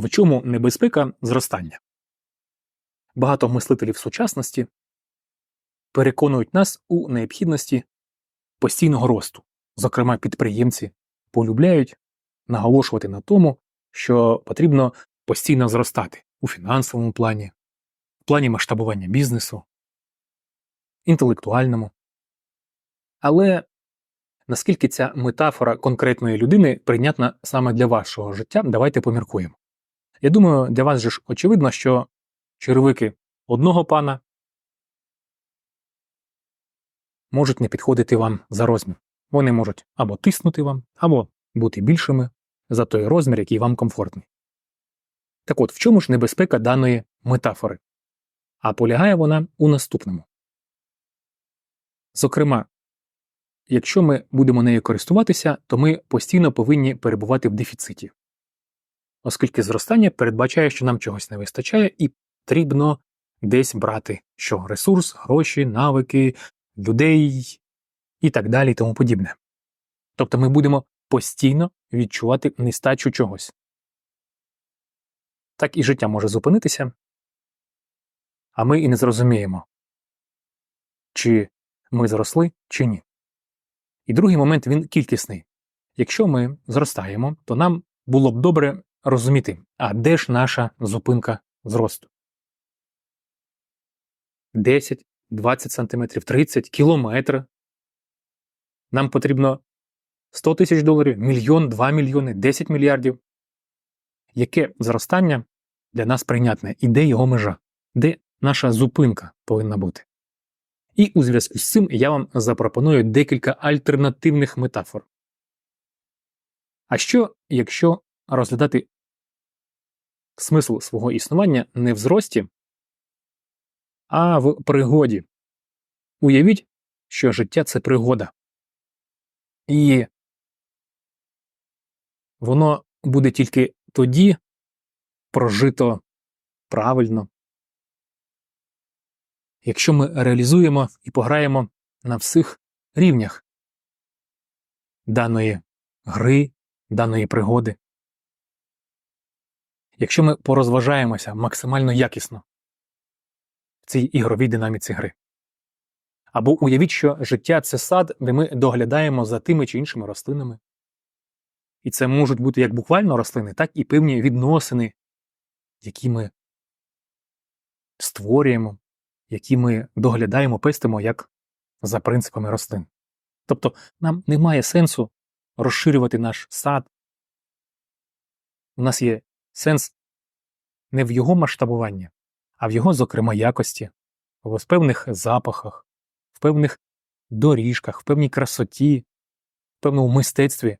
В чому небезпека зростання? Багато мислителів сучасності переконують нас у необхідності постійного росту. Зокрема, підприємці полюбляють наголошувати на тому, що потрібно постійно зростати у фінансовому плані, в плані масштабування бізнесу, інтелектуальному. Але наскільки ця метафора конкретної людини прийнятна саме для вашого життя, давайте поміркуємо. Я думаю, для вас же ж очевидно, що черевики одного пана можуть не підходити вам за розмір. Вони можуть або тиснути вам, або бути більшими за той розмір, який вам комфортний. Так от, в чому ж небезпека даної метафори? А полягає вона у наступному. Зокрема, якщо ми будемо нею користуватися, то ми постійно повинні перебувати в дефіциті, оскільки зростання передбачає, що нам чогось не вистачає, і потрібно десь брати що ресурс, гроші, навики, людей і так далі і тому подібне. Тобто ми будемо постійно відчувати нестачу чогось. Так і життя може зупинитися, а ми і не зрозуміємо, чи ми зросли, чи ні. І другий момент він кількісний. Якщо ми зростаємо, то нам було б добре розуміти, а де ж наша зупинка зросту? 10, 20 см, 30 кілометр. Нам потрібно 100 тисяч доларів, мільйон, 2 мільйони, 10 мільярдів. Яке зростання для нас прийнятне? І де його межа? Де наша зупинка повинна бути? І у зв'язку з цим я вам запропоную декілька альтернативних метафор. А що, якщо розглядати смисл свого існування не в зрості, а в пригоді? Уявіть, що життя це пригода. І воно буде тільки тоді прожито правильно, якщо ми реалізуємо і пограємо на всіх рівнях даної гри, даної пригоди. Якщо ми порозважаємося максимально якісно в цій ігровій динаміці гри. Або уявіть, що життя це сад, де ми доглядаємо за тими чи іншими рослинами. І це можуть бути як буквально рослини, так і певні відносини, які ми створюємо, які ми доглядаємо, пестимо як за принципами рослин. Тобто нам немає сенсу розширювати наш сад. У нас є сенс не в його масштабуванні, а в його, зокрема, якості, в певних запахах, в певних доріжках, в певній красоті, в певному мистецтві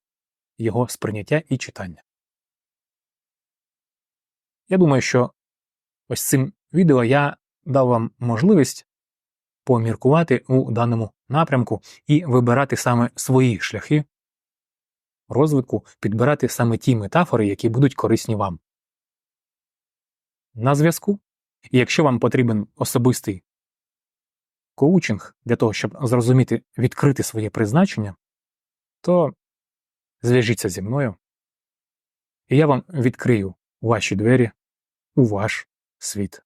його сприйняття і читання. Я думаю, що ось цим відео я дав вам можливість поміркувати у даному напрямку і вибирати саме свої шляхи розвитку, підбирати саме ті метафори, які будуть корисні вам. На зв'язку. І якщо вам потрібен особистий коучинг для того, щоб зрозуміти відкрити своє призначення, то зв'яжіться зі мною, і я вам відкрию ваші двері у ваш світ.